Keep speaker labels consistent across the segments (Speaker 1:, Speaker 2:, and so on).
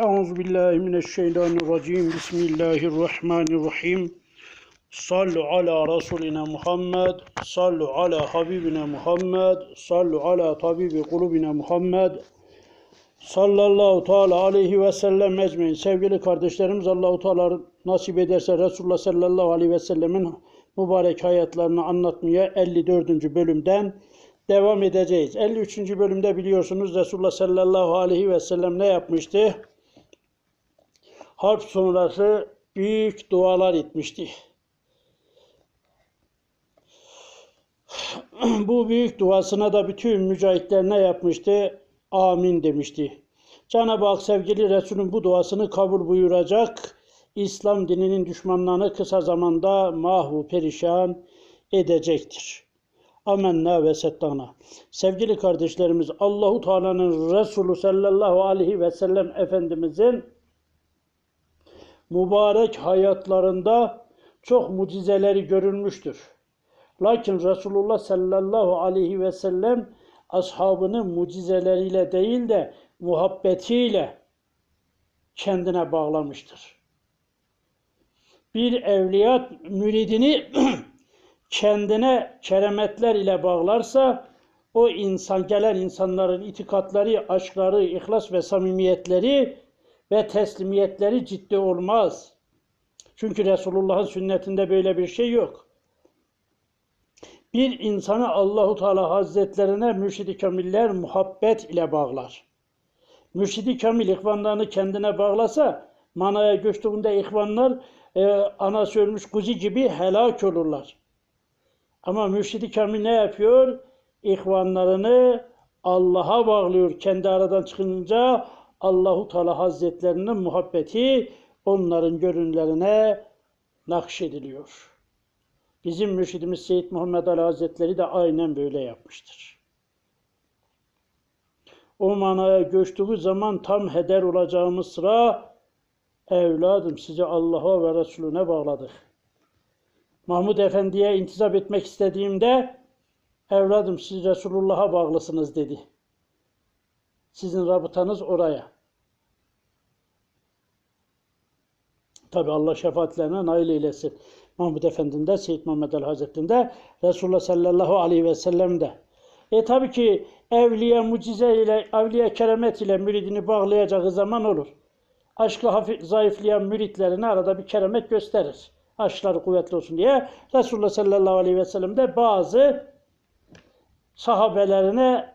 Speaker 1: Euzu billahi mineşşeytanirracim. Bismillahirrahmanirrahim. Sallu ala Resulina Muhammed. Sallu ala Habibina Muhammed. Sallu ala tabibi kulubina Muhammed. Sallallahu teala aleyhi ve sellem ecmaîn. Sevgili kardeşlerimiz Allahu Teala nasip ederse Resulullah sallallahu aleyhi ve sellemin mübarek hayatlarını anlatmaya 54. bölümden devam edeceğiz. 53. bölümde biliyorsunuz Resulullah sallallahu aleyhi ve sellem ne yapmıştı? Harp sonrası büyük dualar etmişti. Bu büyük duasına da bütün mücahitler ne yapmıştı? Amin demişti. Cenab-ı Hak sevgili Resulün bu duasını kabul buyuracak. İslam dininin düşmanlarını kısa zamanda mahvu perişan edecektir. Amenna ve settana. Sevgili kardeşlerimiz Allahu Teala'nın Resulü sallallahu aleyhi ve sellem Efendimizin mübarek hayatlarında çok mucizeleri görülmüştür. Lakin Resulullah sallallahu aleyhi ve sellem ashabını mucizeleriyle değil de muhabbetiyle kendine bağlamıştır. Bir evliya müridini kendine keremetler ile bağlarsa o insan gelen insanların itikatları, aşkları, ihlas ve samimiyetleri ve teslimiyetleri ciddi olmaz. Çünkü Resulullah'ın sünnetinde böyle bir şey yok. Bir insanı Allahu Teala Hazretlerine mürşidi kamiller muhabbet ile bağlar. Mürşidi kamil ihvanlarını kendine bağlasa manaya göçtüğünde ihvanlar e, anası ölmüş kuzu gibi helak olurlar. Ama mürşidi kamil ne yapıyor? İhvanlarını Allah'a bağlıyor. Kendi aradan çıkınca Allahu Teala Hazretlerinin muhabbeti onların görünlerine nakşediliyor. Bizim mürşidimiz Seyyid Muhammed Ali Hazretleri de aynen böyle yapmıştır. O manaya göçtüğü zaman tam heder olacağımız sıra evladım sizi Allah'a ve Resulüne bağladık. Mahmud Efendi'ye intizap etmek istediğimde evladım siz Resulullah'a bağlısınız dedi. Sizin rabıtanız oraya. Tabi Allah şefaatlerine nail eylesin. Mahmud Efendi'nde, Seyyid Muhammed El Hazretleri'nde, Resulullah sallallahu aleyhi ve sellem'de. E tabi ki evliya mucize ile, evliya keremet ile müridini bağlayacağı zaman olur. Aşkı hafif, zayıflayan müritlerine arada bir keremet gösterir. Aşkları kuvvetli olsun diye. Resulullah sallallahu aleyhi ve sellem de bazı sahabelerine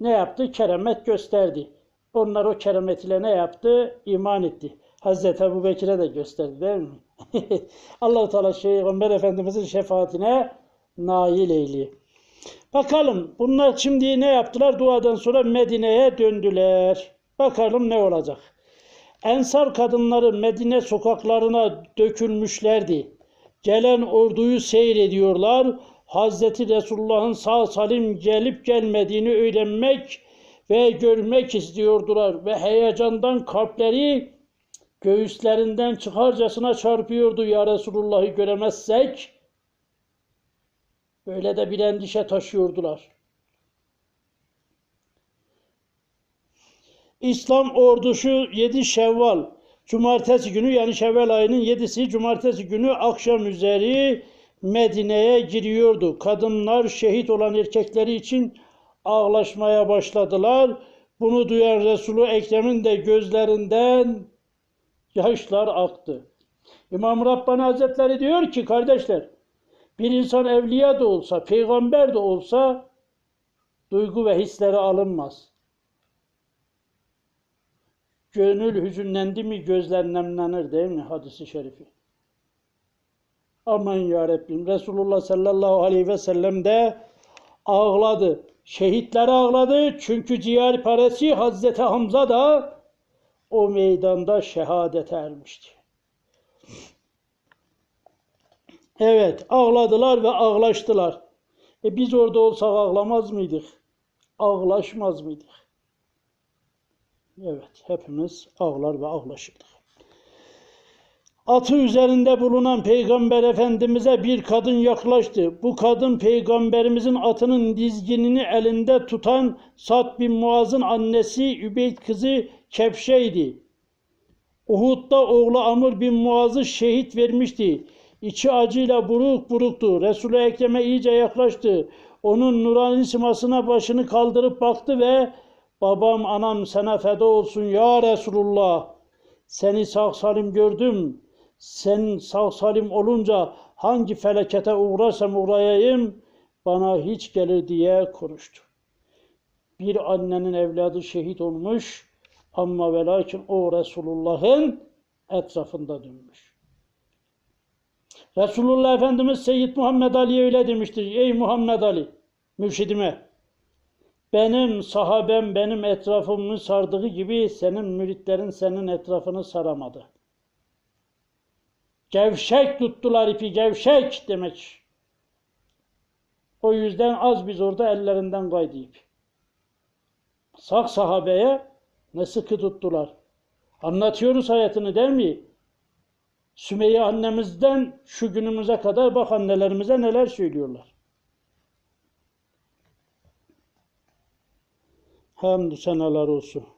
Speaker 1: ne yaptı? Keremet gösterdi. Onlar o keremet ile ne yaptı? İman etti. Hazreti Ebu Bekir'e de gösterdi değil mi? Allah-u Teala Peygamber Efendimizin şefaatine nail eyleye. Bakalım bunlar şimdi ne yaptılar? Duadan sonra Medine'ye döndüler. Bakalım ne olacak? Ensar kadınları Medine sokaklarına dökülmüşlerdi. Gelen orduyu seyrediyorlar. Hazreti Resulullah'ın sağ salim gelip gelmediğini öğrenmek ve görmek istiyordular. Ve heyecandan kalpleri göğüslerinden çıkarcasına çarpıyordu ya Resulullah'ı göremezsek. Böyle de bir endişe taşıyordular. İslam ordusu 7 Şevval Cumartesi günü yani Şevval ayının 7'si Cumartesi günü akşam üzeri Medine'ye giriyordu. Kadınlar şehit olan erkekleri için ağlaşmaya başladılar. Bunu duyan Resulü Ekrem'in de gözlerinden yaşlar aktı. İmam Rabbani Hazretleri diyor ki kardeşler bir insan evliya da olsa, peygamber de olsa duygu ve hisleri alınmaz. Gönül hüzünlendi mi gözler nemlenir değil mi hadisi şerifi? Aman ya Rabbim Resulullah sallallahu aleyhi ve sellem de ağladı. Şehitler ağladı çünkü ciğer parası Hazreti Hamza da o meydanda şehadete ermişti. Evet ağladılar ve ağlaştılar. E biz orada olsak ağlamaz mıydık? Ağlaşmaz mıydık? Evet hepimiz ağlar ve ağlaşırdık. Atı üzerinde bulunan Peygamber Efendimiz'e bir kadın yaklaştı. Bu kadın Peygamberimizin atının dizginini elinde tutan Sad bin Muaz'ın annesi Übeyd kızı Kepşe'ydi. Uhud'da oğlu Amr bin Muaz'ı şehit vermişti. İçi acıyla buruk buruktu. Resul-i Ekrem'e iyice yaklaştı. Onun nurani simasına başını kaldırıp baktı ve babam anam sana feda olsun ya Resulullah. Seni sağ salim gördüm. Sen sağ salim olunca hangi felakete uğrarsam uğrayayım bana hiç gelir diye konuştu. Bir annenin evladı şehit olmuş ama ve lakin o Resulullah'ın etrafında dönmüş. Resulullah Efendimiz Seyyid Muhammed Ali'ye öyle demiştir. Ey Muhammed Ali, mürşidime, benim sahabem benim etrafımı sardığı gibi senin müritlerin senin etrafını saramadı. Gevşek tuttular ipi, gevşek demek. O yüzden az biz orada ellerinden kaydı ip. Sak sahabeye ne sıkı tuttular. Anlatıyoruz hayatını değil mi? Sümeyye annemizden şu günümüze kadar bak annelerimize neler söylüyorlar. Hamdü senalar olsun.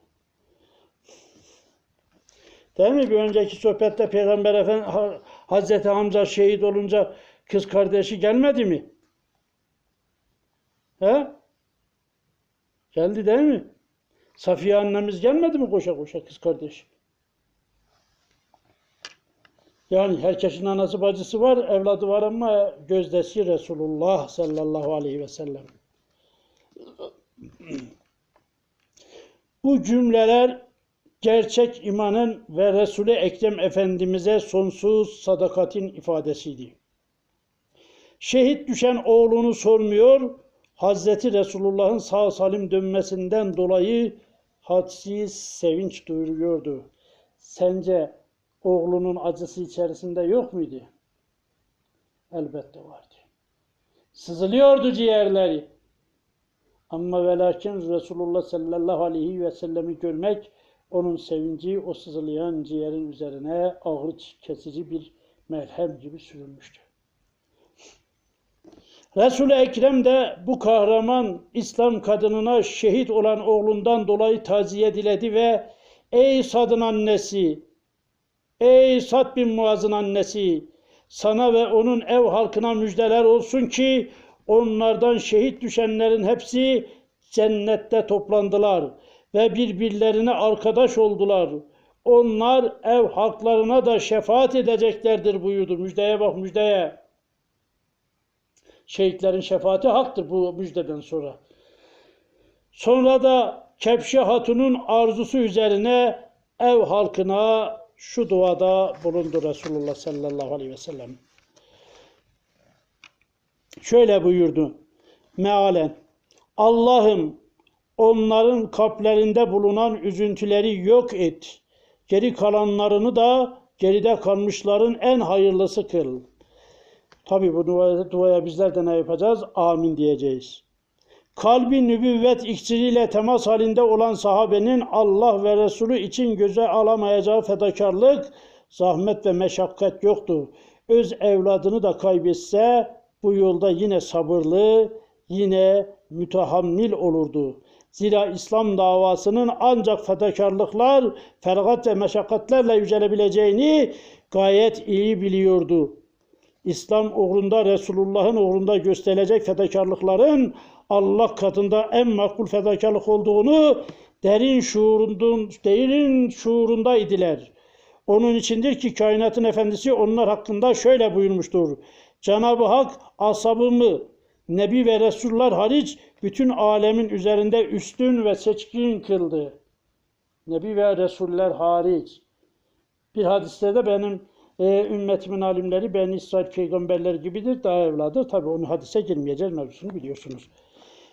Speaker 1: Değil mi? Bir önceki sohbette Peygamber Efendimiz Ha- Hazreti Hamza şehit olunca kız kardeşi gelmedi mi? He? Geldi değil mi? Safiye annemiz gelmedi mi koşa koşa kız kardeş? Yani herkesin anası bacısı var, evladı var ama gözdesi Resulullah sallallahu aleyhi ve sellem. Bu cümleler gerçek imanın ve Resul-i Ekrem Efendimiz'e sonsuz sadakatin ifadesiydi. Şehit düşen oğlunu sormuyor, Hazreti Resulullah'ın sağ salim dönmesinden dolayı hadsiz sevinç duyuruyordu. Sence oğlunun acısı içerisinde yok muydu? Elbette vardı. Sızılıyordu ciğerleri. Ama ve lakin Resulullah sallallahu aleyhi ve sellemi görmek onun sevinci o sızlayan ciğerin üzerine ağır kesici bir merhem gibi sürülmüştü. Resul-i Ekrem de bu kahraman İslam kadınına şehit olan oğlundan dolayı taziye diledi ve ey Sad'ın annesi, ey Sad bin Muaz'ın annesi, sana ve onun ev halkına müjdeler olsun ki onlardan şehit düşenlerin hepsi cennette toplandılar ve birbirlerine arkadaş oldular. Onlar ev halklarına da şefaat edeceklerdir buyurdu. Müjdeye bak müjdeye. Şehitlerin şefaati haktır bu müjdeden sonra. Sonra da Kepşe Hatun'un arzusu üzerine ev halkına şu duada bulundu Resulullah sallallahu aleyhi ve sellem. Şöyle buyurdu. Mealen. Allah'ım onların kalplerinde bulunan üzüntüleri yok et. Geri kalanlarını da geride kalmışların en hayırlısı kıl. Tabi bu duaya, duaya bizler de ne yapacağız? Amin diyeceğiz. Kalbi nübüvvet iksiriyle temas halinde olan sahabenin Allah ve Resulü için göze alamayacağı fedakarlık, zahmet ve meşakkat yoktu. Öz evladını da kaybetse bu yolda yine sabırlı, yine mütehammil olurdu. Zira İslam davasının ancak fedakarlıklar, feragat ve meşakkatlerle yücelebileceğini gayet iyi biliyordu. İslam uğrunda Resulullah'ın uğrunda gösterilecek fedakarlıkların Allah katında en makbul fedakarlık olduğunu derin şuurundan, derin şuurunda idiler. Onun içindir ki kainatın efendisi onlar hakkında şöyle buyurmuştur. Cenab-ı Hak asabımı, Nebi ve Resullar hariç bütün alemin üzerinde üstün ve seçkin kıldı. Nebi ve Resuller hariç. Bir hadiste de benim e, ümmetimin alimleri ben İsrail peygamberler gibidir, daha evladır. Tabi onu hadise girmeyeceğiz mevzusunu biliyorsunuz.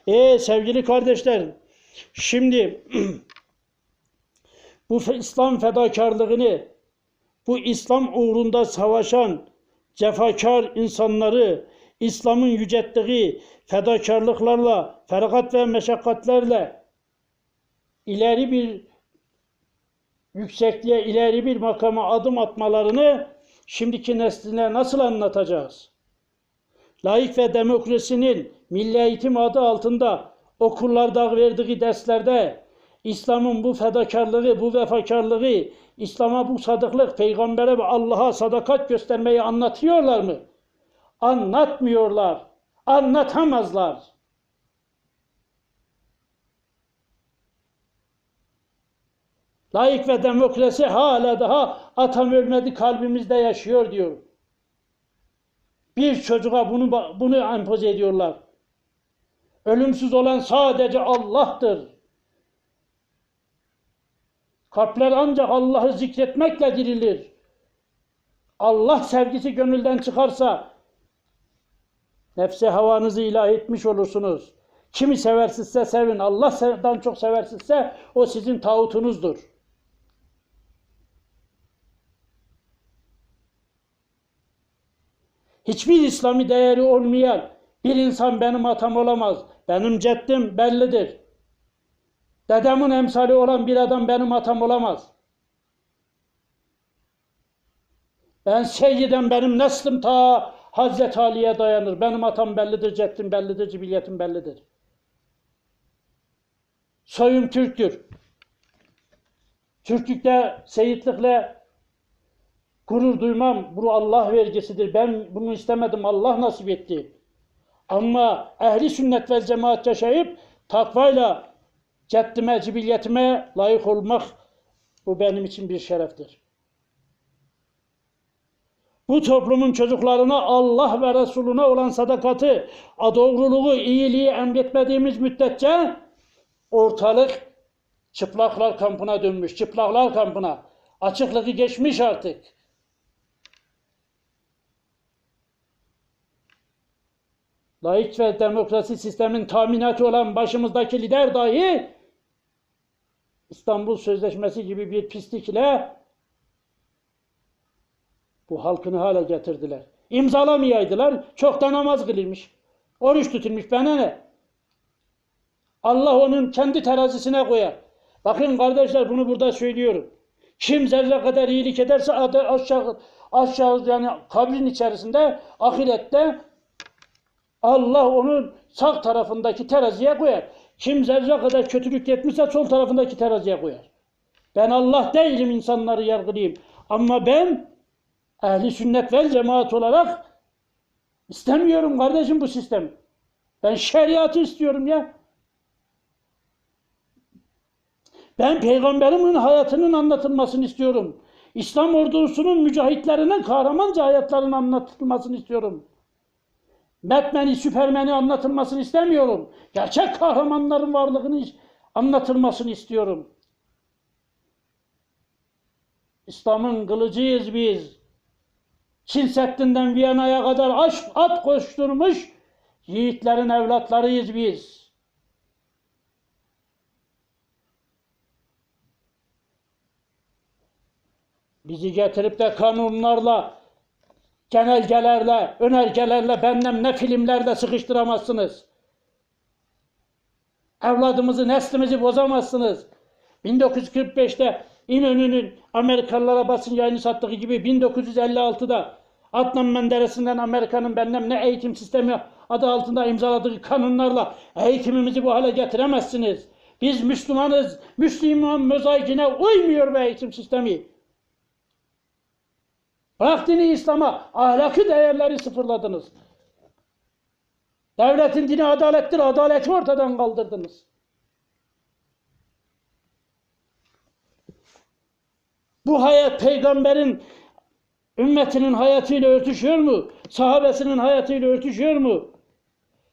Speaker 1: E sevgili kardeşler, şimdi bu İslam fedakarlığını, bu İslam uğrunda savaşan cefakar insanları İslam'ın yücelttiği fedakarlıklarla, feragat ve meşakkatlerle ileri bir yüksekliğe, ileri bir makama adım atmalarını şimdiki nesline nasıl anlatacağız? Laik ve demokrasinin milli eğitim adı altında okullarda verdiği derslerde İslam'ın bu fedakarlığı, bu vefakarlığı İslam'a bu sadıklık, peygambere ve Allah'a sadakat göstermeyi anlatıyorlar mı? Anlatmıyorlar. Anlatamazlar. Layık ve demokrasi hala daha atam ölmedi kalbimizde yaşıyor diyor. Bir çocuğa bunu bunu empoze ediyorlar. Ölümsüz olan sadece Allah'tır. Kalpler ancak Allah'ı zikretmekle dirilir. Allah sevgisi gönülden çıkarsa nefse havanızı ilah etmiş olursunuz. Kimi seversizse sevin. Allah'dan çok seversizse o sizin tağutunuzdur. Hiçbir İslami değeri olmayan bir insan benim atam olamaz. Benim ceddim bellidir. Dedemin emsali olan bir adam benim atam olamaz. Ben seyyiden benim neslim ta Hazreti Ali'ye dayanır. Benim atam bellidir, ceddim bellidir, cibiliyetim bellidir. Soyum Türktür. Türklükle, seyitlikle gurur duymam. Bu Allah vergisidir. Ben bunu istemedim. Allah nasip etti. Ama ehli sünnet ve cemaat yaşayıp takvayla ceddime, cibiliyetime layık olmak bu benim için bir şereftir. Bu toplumun çocuklarına Allah ve Resulüne olan sadakati, doğruluğu, iyiliği emretmediğimiz müddetçe ortalık çıplaklar kampına dönmüş. Çıplaklar kampına. Açıklığı geçmiş artık. Laik ve demokrasi sistemin taminatı olan başımızdaki lider dahi İstanbul Sözleşmesi gibi bir pislikle bu halkını hale getirdiler. İmzalamayaydılar, çoktan namaz kılırmış. Oruç tutulmuş, bana ne? Allah onun kendi terazisine koyar. Bakın kardeşler bunu burada söylüyorum. Kim zerre kadar iyilik ederse aşağı, aşağı yani kabrin içerisinde ahirette Allah onun sağ tarafındaki teraziye koyar. Kim zerre kadar kötülük etmişse sol tarafındaki teraziye koyar. Ben Allah değilim insanları yargılayayım. Ama ben ehli sünnet ve cemaat olarak istemiyorum kardeşim bu sistemi. Ben şeriatı istiyorum ya. Ben peygamberimin hayatının anlatılmasını istiyorum. İslam ordusunun mücahitlerinin kahramanca hayatlarının anlatılmasını istiyorum. Batman'i, Süpermen'i anlatılmasını istemiyorum. Gerçek kahramanların varlığını anlatılmasını istiyorum. İslam'ın kılıcıyız biz. Çin Seddi'nden Viyana'ya kadar aşk at koşturmuş yiğitlerin evlatlarıyız biz. Bizi getirip de kanunlarla genelgelerle, önergelerle, bennem ne filmlerde sıkıştıramazsınız. Evladımızı, neslimizi bozamazsınız. 1945'te İnönü'nün Amerikalılara basın yayını sattığı gibi 1956'da Adnan Menderes'inden Amerika'nın bennem ne eğitim sistemi adı altında imzaladığı kanunlarla eğitimimizi bu hale getiremezsiniz. Biz Müslümanız, Müslüman mozaikine uymuyor bu eğitim sistemi. Bırak dini İslam'a ahlaki değerleri sıfırladınız. Devletin dini adalettir, adaleti ortadan kaldırdınız. Bu hayat peygamberin ümmetinin hayatıyla örtüşüyor mu? Sahabesinin hayatıyla örtüşüyor mu?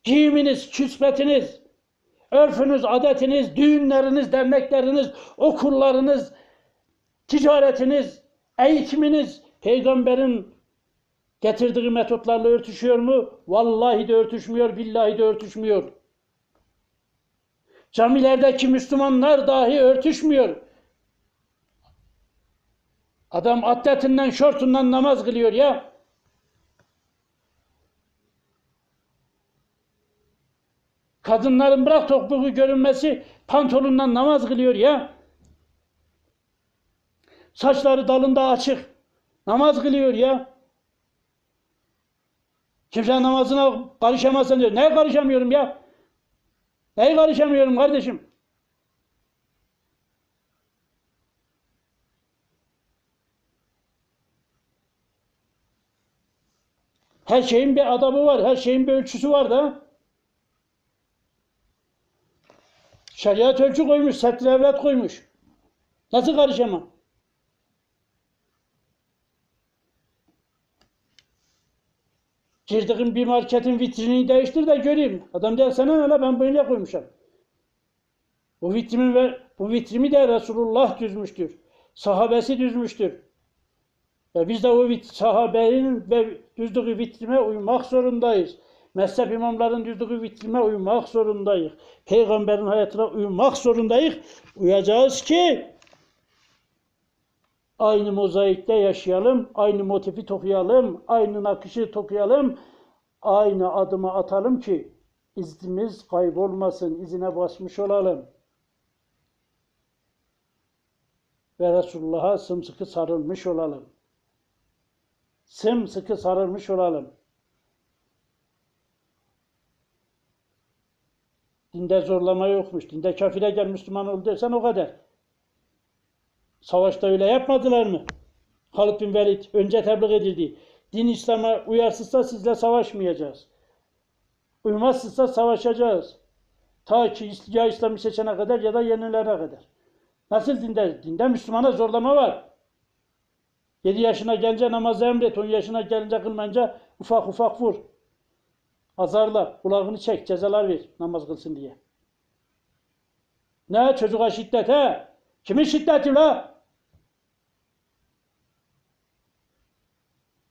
Speaker 1: Giyiminiz, küsbetiniz, örfünüz, adetiniz, düğünleriniz, dernekleriniz, okullarınız, ticaretiniz, eğitiminiz, peygamberin getirdiği metotlarla örtüşüyor mu? Vallahi de örtüşmüyor, billahi de örtüşmüyor. Camilerdeki Müslümanlar dahi örtüşmüyor. Adam atletinden, şortundan namaz kılıyor ya. Kadınların bırak topuğu görünmesi pantolonundan namaz kılıyor ya. Saçları dalında açık. Namaz kılıyor ya. Kimse namazına karışamazsın diyor. Neye karışamıyorum ya? Neye karışamıyorum kardeşim? Her şeyin bir adabı var, her şeyin bir ölçüsü var da. Şeriat ölçü koymuş, setr evlat koymuş. Nasıl karışamam? Girdiğin bir marketin vitrinini değiştir de göreyim. Adam der sana ne la ben böyle koymuşum. Bu vitrimi ve bu vitrimi de Resulullah düzmüştür. Sahabesi düzmüştür. Ve biz de o sahabenin ve düzdüğü vitrime uymak zorundayız. Mezhep imamların düzdüğü vitrime uymak zorundayız. Peygamberin hayatına uymak zorundayız. Uyacağız ki aynı mozaikte yaşayalım, aynı motifi tokuyalım, aynı nakışı tokuyalım, aynı adımı atalım ki izimiz kaybolmasın, izine basmış olalım. Ve Resulullah'a sımsıkı sarılmış olalım. Sımsıkı sarılmış olalım. Dinde zorlama yokmuş. Dinde kafire gel Müslüman ol dersen o kadar. Savaşta öyle yapmadılar mı? Halid bin Velid önce tebliğ edildi. Din İslam'a uyarsızsa sizle savaşmayacağız. Uymazsızsa savaşacağız. Ta ki ya İslam'ı seçene kadar ya da yenilene kadar. Nasıl dinde? Dinde Müslümana zorlama var. 7 yaşına gelince namazı emret, 10 yaşına gelince kılmayınca ufak ufak vur. Azarla, kulağını çek, cezalar ver namaz kılsın diye. Ne çocuğa şiddet he? Kimin şiddeti la?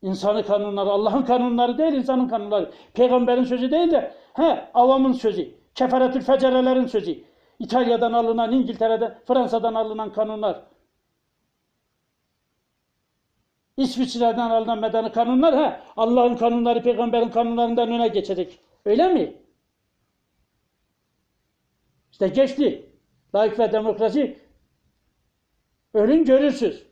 Speaker 1: İnsanı kanunları, Allah'ın kanunları değil, insanın kanunları. Peygamberin sözü değil de, he, avamın sözü. Keferetül fecerelerin sözü. İtalya'dan alınan, İngiltere'den, Fransa'dan alınan kanunlar. İsviçre'den alınan medeni kanunlar, he, Allah'ın kanunları, peygamberin kanunlarından öne geçecek. Öyle mi? İşte geçti. Layık ve demokrasi ölün görürsüz.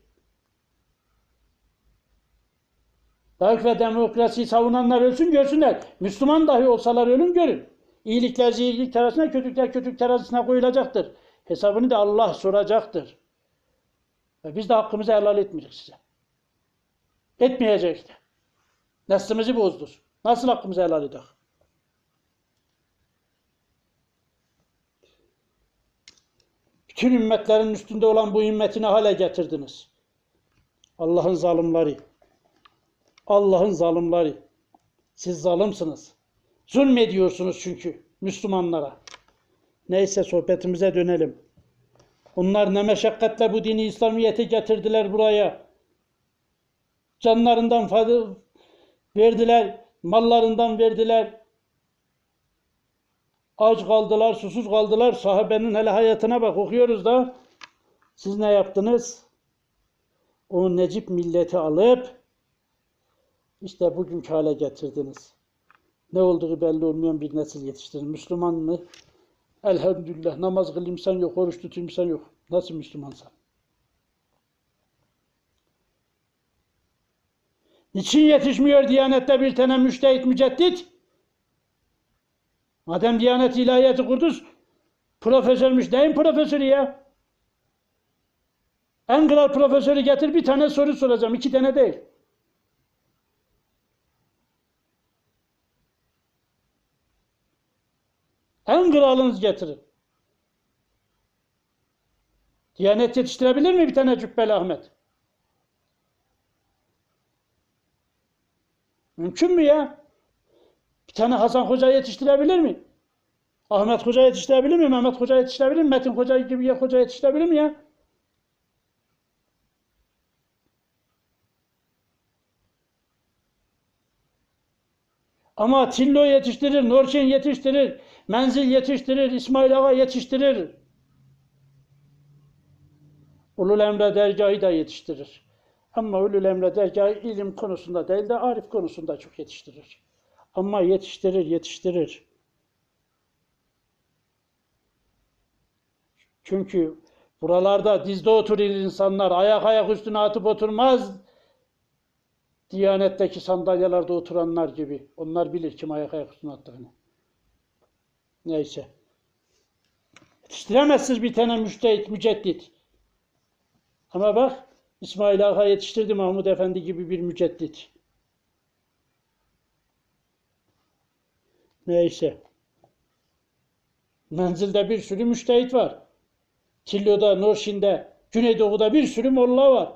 Speaker 1: Layık ve demokrasiyi savunanlar ölsün görsünler. Müslüman dahi olsalar ölün görün. İyilikler iyilik terazisine, kötülükler kötülük terazisine koyulacaktır. Hesabını da Allah soracaktır. Ve biz de hakkımızı helal etmeyeceğiz size. Etmeyecek de. Neslimizi bozdur. Nasıl hakkımızı helal edek? Bütün ümmetlerin üstünde olan bu ümmetini hale getirdiniz. Allah'ın zalimleri. Allah'ın zalimleri. Siz zalimsiniz. Zulmediyorsunuz çünkü Müslümanlara. Neyse sohbetimize dönelim. Onlar ne meşakkatle bu dini İslamiyet'i getirdiler buraya. Canlarından verdiler, mallarından verdiler. Aç kaldılar, susuz kaldılar. Sahabenin hele hayatına bak okuyoruz da. Siz ne yaptınız? O Necip milleti alıp işte bugünkü hale getirdiniz. Ne olduğu belli olmayan bir nesil yetiştirin. Müslüman mı? Elhamdülillah namaz kıl insan yok, oruç tut insan yok. Nasıl Müslümansan? Niçin yetişmiyor Diyanet'te bir tane müştehit müceddit? Madem Diyanet ilahiyatı kurduz, profesörmüş. Neyin profesörü ya? En kral profesörü getir bir tane soru soracağım. iki tane değil. En kralınız getirin. Diyanet yetiştirebilir mi bir tane Cübbeli Ahmet? Mümkün mü ya? Bir tane Hasan Hoca yetiştirebilir mi? Ahmet Hoca yetiştirebilir mi? Mehmet Hoca yetiştirebilir mi? Metin Hoca gibi bir hoca yetiştirebilir mi ya? Ama Tillo yetiştirir, Norçin yetiştirir, Menzil yetiştirir, İsmail Ağa yetiştirir. Ulul Emre dergahı da yetiştirir. Ama Ulul Emre dergahı ilim konusunda değil de arif konusunda çok yetiştirir. Ama yetiştirir, yetiştirir. Çünkü buralarda dizde oturur insanlar, ayak ayak üstüne atıp oturmaz. Diyanetteki sandalyelerde oturanlar gibi. Onlar bilir kim ayak ayak üstüne attığını. Neyse. Yetiştiremezsiniz bir tane müştehit, müceddit. Ama bak İsmail Ağa yetiştirdi Mahmud Efendi gibi bir müceddit. Neyse. Menzilde bir sürü müştehit var. Tillo'da, Norşin'de, Güneydoğu'da bir sürü molla var.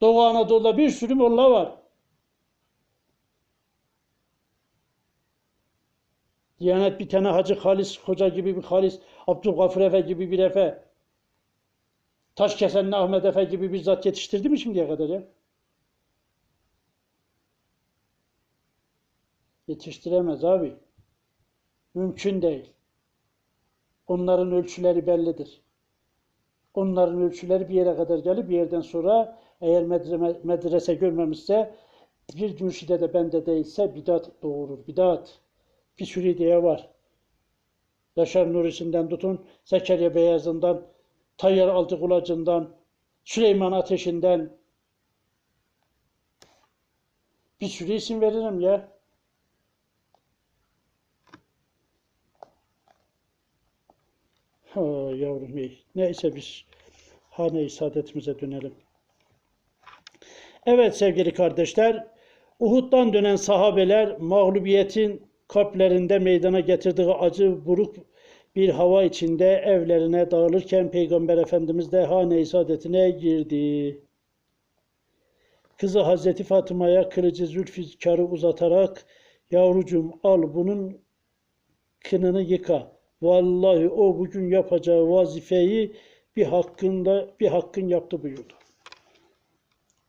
Speaker 1: Doğu Anadolu'da bir sürü molla var. Diyanet bir tane Hacı Halis Hoca gibi bir Halis, Abdülgafur Efe gibi bir Efe, Taşkesenli Ahmet Efe gibi bir zat yetiştirdi mi şimdiye kadar ya? Yetiştiremez abi. Mümkün değil. Onların ölçüleri bellidir. Onların ölçüleri bir yere kadar gelip bir yerden sonra eğer medre- medrese görmemişse bir mürşide de bende değilse bidat doğurur. Bidat. Bir sürü idea var. Yaşar Nurisi'nden tutun, Zekeriya Beyazı'ndan, Tayyar Altıkulacı'ndan, Süleyman Ateş'inden bir sürü isim veririm ya. Ha yavrum iyi. Neyse biz hane-i saadetimize dönelim. Evet sevgili kardeşler, Uhud'dan dönen sahabeler mağlubiyetin kalplerinde meydana getirdiği acı buruk bir hava içinde evlerine dağılırken Peygamber Efendimiz de hane-i saadetine girdi. Kızı Hazreti Fatıma'ya kılıcı zülfikarı uzatarak yavrucuğum al bunun kınını yıka. Vallahi o bugün yapacağı vazifeyi bir hakkında bir hakkın yaptı buyurdu.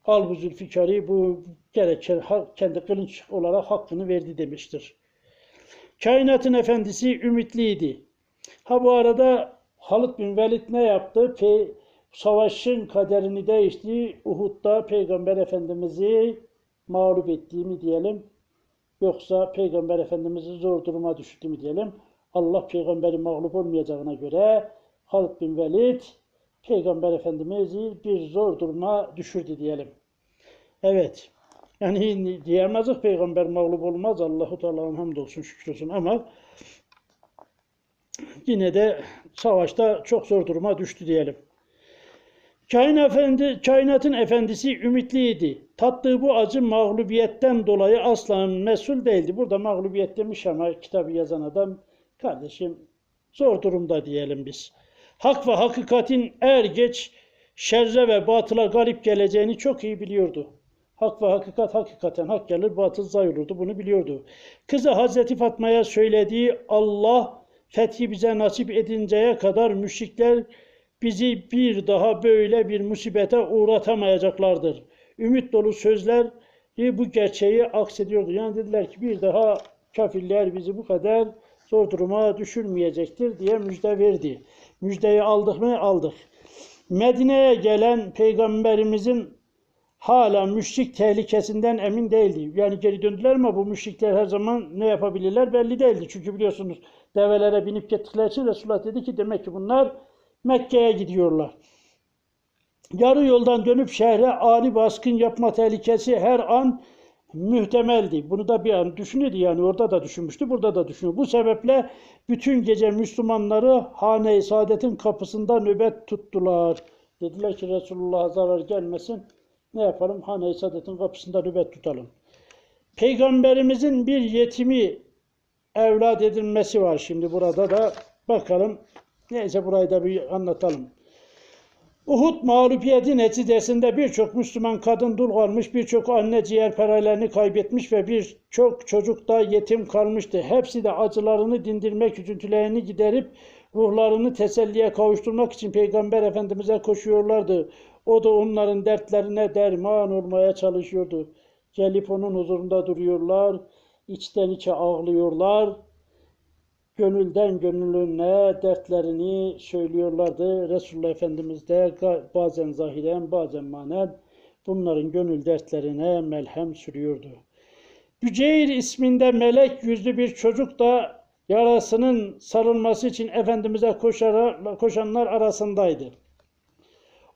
Speaker 1: Al bu Zülfikar'ı bu gereken kendi kılınç olarak hakkını verdi demiştir. Kainatın efendisi ümitliydi. Ha bu arada Halid bin Velid ne yaptı? Pe savaşın kaderini değişti. Uhud'da Peygamber Efendimiz'i mağlup etti mi diyelim. Yoksa Peygamber Efendimiz'i zor duruma düşürdü mü diyelim. Allah peygamberi mağlup olmayacağına göre Halid bin Velid Peygamber Efendimiz'i bir zor duruma düşürdü diyelim. Evet. Yani diyemezdik peygamber mağlup olmaz. Allahu Teala'nın hamdolsun şükrolsun ama yine de savaşta çok zor duruma düştü diyelim. Kainat efendi, kainatın efendisi ümitliydi. Tattığı bu acı mağlubiyetten dolayı asla mesul değildi. Burada mağlubiyet demiş ama kitabı yazan adam kardeşim zor durumda diyelim biz. Hak ve hakikatin er geç şerre ve batıla galip geleceğini çok iyi biliyordu. Hak ve hakikat hakikaten hak gelir, batıl zay. Bunu biliyordu. Kızı Hazreti Fatma'ya söylediği Allah fethi bize nasip edinceye kadar müşrikler bizi bir daha böyle bir musibete uğratamayacaklardır. Ümit dolu sözler bu gerçeği aksediyordu. Yani dediler ki bir daha kafirler bizi bu kadar zor duruma düşürmeyecektir diye müjde verdi. Müjdeyi aldık mı? Aldık. Medine'ye gelen peygamberimizin hala müşrik tehlikesinden emin değildi. Yani geri döndüler ama bu müşrikler her zaman ne yapabilirler belli değildi. Çünkü biliyorsunuz develere binip gittikleri için Resulullah dedi ki demek ki bunlar Mekke'ye gidiyorlar. Yarı yoldan dönüp şehre ani baskın yapma tehlikesi her an mühtemeldi. Bunu da bir an düşünüyordu yani orada da düşünmüştü, burada da düşünüyor. Bu sebeple bütün gece Müslümanları hane-i saadetin kapısında nöbet tuttular. Dediler ki Resulullah'a zarar gelmesin. Ne yapalım? Hane-i saadetin kapısında nöbet tutalım. Peygamberimizin bir yetimi evlat edilmesi var şimdi burada da. Bakalım. Neyse burayı da bir anlatalım. Uhud mağlubiyeti neticesinde birçok Müslüman kadın dul kalmış, birçok anne ciğerperelerini kaybetmiş ve birçok çocuk da yetim kalmıştı. Hepsi de acılarını dindirmek, üzüntülerini giderip ruhlarını teselliye kavuşturmak için Peygamber Efendimiz'e koşuyorlardı. O da onların dertlerine derman olmaya çalışıyordu. Gelip onun huzurunda duruyorlar, içten içe ağlıyorlar gönülden gönülüne dertlerini söylüyorlardı. Resulullah Efendimiz de bazen zahiren bazen manen bunların gönül dertlerine melhem sürüyordu. Büceyr isminde melek yüzlü bir çocuk da yarasının sarılması için Efendimiz'e koşanlar arasındaydı.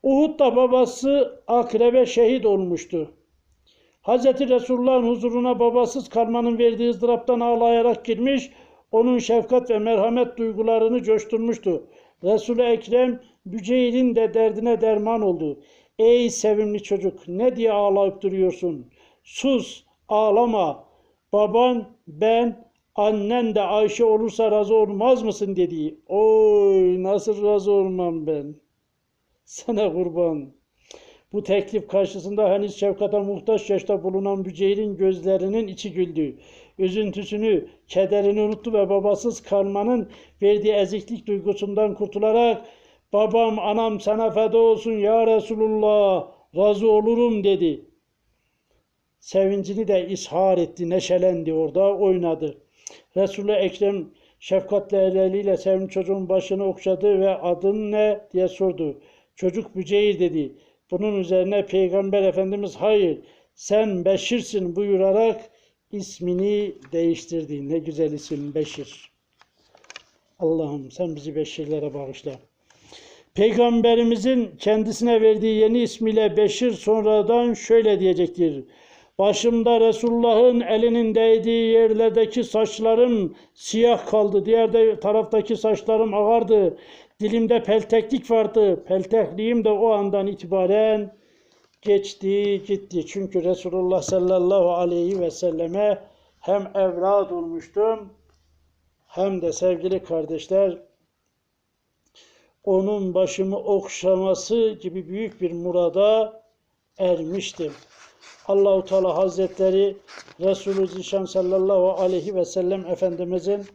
Speaker 1: Uhud'da babası Akrebe şehit olmuştu. Hz. Resulullah'ın huzuruna babasız kalmanın verdiği ızdıraptan ağlayarak girmiş, onun şefkat ve merhamet duygularını coşturmuştu. Resul-i Ekrem Büceyl'in de derdine derman oldu. Ey sevimli çocuk ne diye ağlayıp duruyorsun? Sus, ağlama. Baban, ben, Annen de Ayşe olursa razı olmaz mısın dedi. Oy nasıl razı olmam ben. Sana kurban. Bu teklif karşısında henüz şefkata muhtaç yaşta bulunan Büceyr'in gözlerinin içi güldü. Üzüntüsünü, kederini unuttu ve babasız kalmanın verdiği eziklik duygusundan kurtularak babam anam sana feda olsun ya Resulullah razı olurum dedi. Sevincini de ishar etti, neşelendi orada, oynadı. Resul-i Ekrem şefkatli elleriyle sevim çocuğun başını okşadı ve adın ne diye sordu. Çocuk Büceyr dedi. Bunun üzerine Peygamber Efendimiz hayır sen Beşir'sin buyurarak ismini değiştirdi. Ne güzel isim Beşir. Allah'ım sen bizi Beşirlere bağışla. Peygamberimizin kendisine verdiği yeni ismiyle Beşir sonradan şöyle diyecektir. Başımda Resulullah'ın elinin değdiği yerlerdeki saçlarım siyah kaldı. Diğer taraftaki saçlarım ağardı. Dilimde pelteklik vardı. Peltekliğim de o andan itibaren geçti gitti. Çünkü Resulullah sallallahu aleyhi ve selleme hem evlad olmuştum hem de sevgili kardeşler onun başımı okşaması gibi büyük bir murada ermiştim. Allahu Teala Hazretleri Resulü Zişan sallallahu aleyhi ve sellem Efendimizin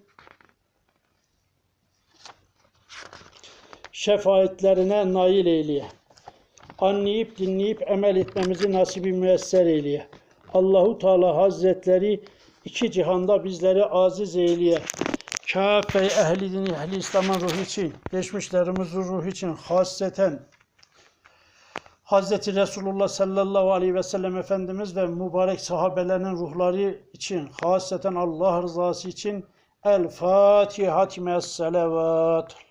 Speaker 1: şefaatlerine nail eyleye. Anlayıp dinleyip emel etmemizi nasibi müesser eyleye. Allahu Teala Hazretleri iki cihanda bizleri aziz eyleye. Kafe ehli dini, ehli İslam'ın ruhu için, geçmişlerimizin ruhu için hasreten Hazreti Resulullah sallallahu aleyhi ve sellem Efendimiz ve mübarek sahabelerinin ruhları için, hasreten Allah rızası için El Fatiha Salavat.